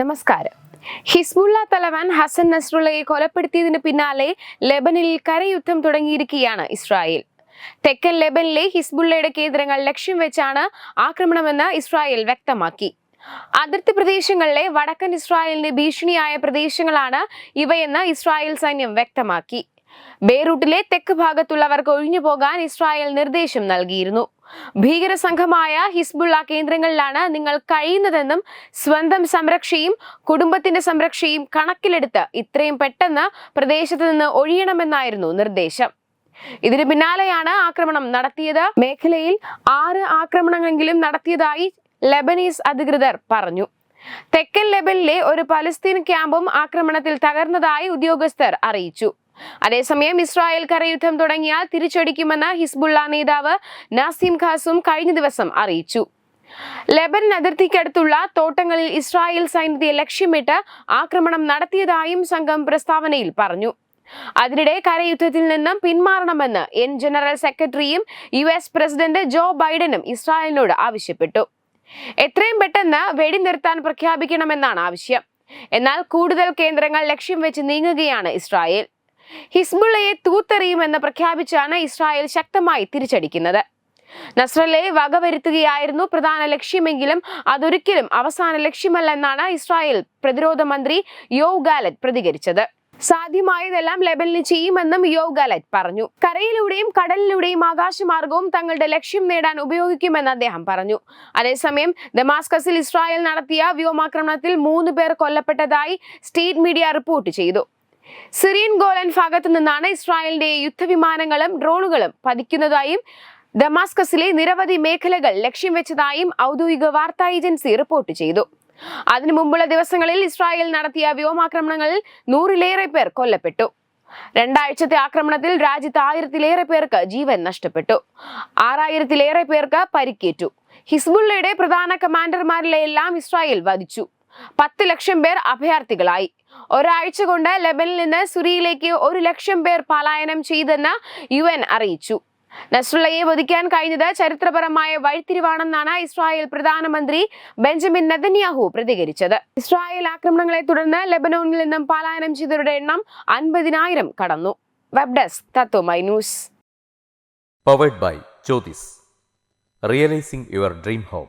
നമസ്കാരം. ഹിസ്ബുള്ള തലവൻ ഹസൻ നസ്രുള്ളയെ കൊലപ്പെടുത്തിയതിന് പിന്നാലെ ലെബനിൽ കരയുദ്ധം തുടങ്ങിയിരിക്കുകയാണ് ഇസ്രായേൽ. തെക്കൻ ലെബനിലെ ഹിസ്ബുള്ളയുടെ കേന്ദ്രങ്ങൾ ലക്ഷ്യം വെച്ചാണ് ആക്രമണമെന്ന് ഇസ്രായേൽ വ്യക്തമാക്കി. അതിർത്തി പ്രദേശങ്ങളിലെ വടക്കൻ ഇസ്രായേലിന് ഭീഷണിയായ പ്രദേശങ്ങളാണ് ഇവയെന്ന് ഇസ്രായേൽ സൈന്യം വ്യക്തമാക്കി. ബെയ്റൂട്ടിലെ തെക്ക് ഭാഗത്തുള്ളവർക്ക് ഒഴിഞ്ഞു പോകാൻ ഇസ്രായേൽ നിർദ്ദേശം നൽകിയിരുന്നു. ഭീകര സംഘമായ ഹിസ്ബുള്ള കേന്ദ്രങ്ങളിലാണ് നിങ്ങൾ കഴിയുന്നതെന്നും സ്വന്തം സംരക്ഷയും കുടുംബത്തിന്റെ സംരക്ഷയും കണക്കിലെടുത്ത് ഇത്രയും പെട്ടെന്ന് പ്രദേശത്ത് നിന്ന് ഒഴിയണമെന്നായിരുന്നു നിർദ്ദേശം. ഇതിനു പിന്നാലെയാണ് ആക്രമണം നടത്തിയത്. മേഖലയിൽ ആറ് ആക്രമണങ്ങളെങ്കിലും നടത്തിയതായി ലെബനീസ് അധികൃതർ പറഞ്ഞു. തെക്കൻ ലെബനിലെ ഒരു പലസ്തീൻ ക്യാമ്പും ആക്രമണത്തിൽ തകർന്നതായി ഉദ്യോഗസ്ഥർ അറിയിച്ചു. അതേസമയം ഇസ്രായേൽ കരയുദ്ധം തുടങ്ങിയാൽ തിരിച്ചടിക്കുമെന്ന് ഹിസ്ബുള്ള നേതാവ് നാസിം ഖാസും കഴിഞ്ഞ ദിവസം അറിയിച്ചു. ലെബനൻ അതിർത്തിക്കടുത്തുള്ള തോട്ടങ്ങളിൽ ഇസ്രായേൽ സൈന്യത്തെ ലക്ഷ്യമിട്ട് ആക്രമണം നടത്തിയതായും സംഘം പ്രസ്താവനയിൽ പറഞ്ഞു. അതിനിടെ കരയുദ്ധത്തിൽ നിന്നും പിന്മാറണമെന്ന് എൻ ജനറൽ സെക്രട്ടറിയും യു എസ് പ്രസിഡന്റ് ജോ ബൈഡനും ഇസ്രായേലിനോട് ആവശ്യപ്പെട്ടു. എത്രയും പെട്ടെന്ന് വെടിനിർത്താൻ പ്രഖ്യാപിക്കണമെന്നാണ് ആവശ്യം. എന്നാൽ കൂടുതൽ കേന്ദ്രങ്ങൾ ലക്ഷ്യം വെച്ച് നീങ്ങുകയാണ് ഇസ്രായേൽ. ഹിസ്ബുള്ളയെ തൂത്തെറിയുമെന്ന് പ്രഖ്യാപിച്ചാണ് ഇസ്രായേൽ ശക്തമായി തിരിച്ചടിക്കുന്നത്. നസ്രല്ലയെ വകവരുത്തുകയായിരുന്നു പ്രധാന ലക്ഷ്യമെങ്കിലും അതൊരിക്കലും അവസാന ലക്ഷ്യമല്ല എന്നാണ് ഇസ്രായേൽ പ്രതിരോധ മന്ത്രി യോ ഗാലറ്റ് പ്രതികരിച്ചത്. സാധ്യമായതെല്ലാം ലെബനിൽ ചെയ്യുമെന്നും യോ ഗാലറ്റ് പറഞ്ഞു. കരയിലൂടെയും കടലിലൂടെയും ആകാശമാർഗവും തങ്ങളുടെ ലക്ഷ്യം നേടാൻ ഉപയോഗിക്കുമെന്ന് അദ്ദേഹം പറഞ്ഞു. അതേസമയം ദമാസ്കസിൽ ഇസ്രായേൽ നടത്തിയ വ്യോമാക്രമണത്തിൽ മൂന്ന് പേർ കൊല്ലപ്പെട്ടതായി സ്റ്റേറ്റ് മീഡിയ റിപ്പോർട്ട് ചെയ്തു. സിറിയൻ ഗോലൻ ഭാഗത്തു നിന്നാണ് ഇസ്രായേലിന്റെ യുദ്ധവിമാനങ്ങളും ഡ്രോണുകളും പതിക്കുന്നതായും ദമാസ്കസിലെ നിരവധി മേഖലകൾ ലക്ഷ്യം വെച്ചതായും ഔദ്യോഗിക വാർത്താ ഏജൻസി റിപ്പോർട്ട് ചെയ്തു. അതിനു മുമ്പുള്ള ദിവസങ്ങളിൽ ഇസ്രായേൽ നടത്തിയ വ്യോമാക്രമണങ്ങളിൽ നൂറിലേറെ പേർ കൊല്ലപ്പെട്ടു. രണ്ടാഴ്ചത്തെ ആക്രമണത്തിൽ രാജ്യത്ത് ആയിരത്തിലേറെ പേർക്ക് ജീവൻ നഷ്ടപ്പെട്ടു. ആറായിരത്തിലേറെ പേർക്ക് പരിക്കേറ്റു. ഹിസ്ബുള്ളയുടെ പ്രധാന കമാൻഡർമാരിലെ എല്ലാം ഇസ്രായേൽ വധിച്ചു. പത്ത് ലക്ഷം പേർ അഭയാർത്ഥികളായി. ഒരാഴ്ച കൊണ്ട് ലെബനിൽ നിന്ന് സുറിയിലേക്ക് ഒരു ലക്ഷം പേർ പലായനം ചെയ്തെന്ന് യു അറിയിച്ചു. നസ്രുള്ളയെ വധിക്കാൻ കഴിഞ്ഞത് ചരിത്രപരമായ വഴിത്തിരിവാണെന്നാണ് ഇസ്രായേൽ പ്രധാനമന്ത്രി ബെഞ്ചമിൻ നെതന്യാഹു പ്രതികരിച്ചത്. ഇസ്രായേൽ ആക്രമണങ്ങളെ തുടർന്ന് ലബനോണിൽ നിന്നും പലായനം ചെയ്തവരുടെ എണ്ണം അൻപതിനായിരം കടന്നു. Web desk Tatwamayi news. Powered by Jyothis realising your dream home